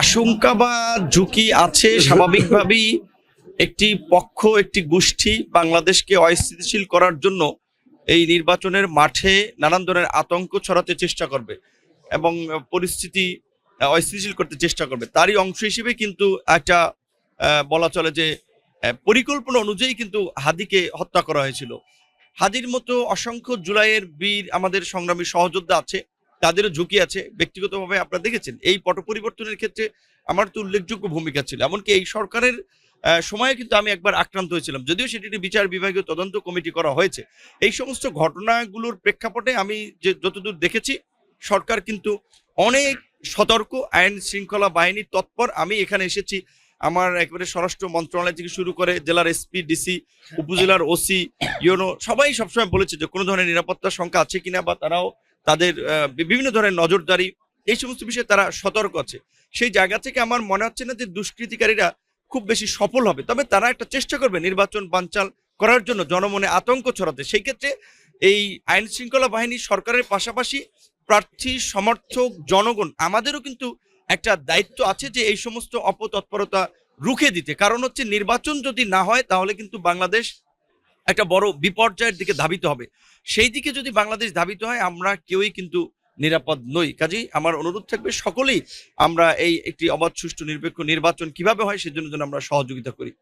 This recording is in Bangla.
আশঙ্কা বা ঝুঁকি আছে স্বাভাবিকভাবেই একটি পক্ষ, একটি গোষ্ঠী বাংলাদেশকে অস্থিতিশীল করার জন্য এই নির্বাচনের মাঠে নানান ধরনের আতঙ্ক ছড়াতে চেষ্টা করবে এবং পরিস্থিতি অস্থিতিশীল করতে চেষ্টা করবে। তারই অংশ হিসেবে কিন্তু একটা বলা চলে যে পরিকল্পনা অনুযায়ী কিন্তু হাদিকে হত্যা করা হয়েছিল। হাদির মতো অসংখ্য জুলাইয়ের বীর আমাদের সংগ্রামী সহযোদ্ধা আছে। তাদেরও ঝুঁকি আছে। ব্যক্তিগতভাবে আপনারা দেখেছেন, এই পট পরিবর্তনের ক্ষেত্রে আমার তো উল্লেখযোগ্য ভূমিকা ছিল। এমনকি এই সরকারের সময়ে কিন্তু আমি একবার আক্রান্ত হয়েছিলাম। যদিও সেটি বিচার বিভাগীয় তদন্ত কমিটি করা হয়েছে। এই সমস্ত ঘটনাগুলোর প্রেক্ষাপটে আমি যে যতদূর দেখেছি, সরকার কিন্তু অনেক সতর্ক, আইন শৃঙ্খলা বাহিনী তৎপর। আমি এখানে এসেছি, আমার একেবারে স্বরাষ্ট্র মন্ত্রণালয় থেকে শুরু করে জেলার এসপি, ডিসি, উপজেলার ওসি, ইউনো, সবাই সবসময় বলেছে যে কোনো ধরনের নিরাপত্তার সংখ্যা আছে কিনা বা তারাও তাদের বিভিন্ন ধরনের নজরদারি, এই সমস্ত বিষয়ে তারা সতর্ক আছে। সেই জায়গা থেকে আমার মনে হচ্ছে না যে দুষ্কৃতিকারীরা খুব বেশি সফল হবে। তবে তারা একটা চেষ্টা করবে নির্বাচন বানচাল করার জন্য, জনমনে আতঙ্ক ছড়াতে। সেই ক্ষেত্রে এই আইন শৃঙ্খলা বাহিনী সরকারের পাশাপাশি প্রার্থী, সমর্থক, জনগণ, আমাদেরও কিন্তু একটা দায়িত্ব আছে যে এই সমস্ত অপতৎপরতা রুখে দিতে। কারণ হচ্ছে নির্বাচন যদি না হয়, তাহলে কিন্তু বাংলাদেশ একটা বড় বিপর্যয়ের দিকে ধাবিত হবে। সেই দিকে যদি বাংলাদেশ ধাবিত হয়, আমরা কেউই কিন্তু নিরাপদ নই। কাজেই আমার অনুরোধ থাকবে সকলেই আমরা এই একটি অবাধ সুষ্ঠু নিরপেক্ষ নির্বাচন কীভাবে হয় সেজন্য যেন আমরা সহযোগিতা করি।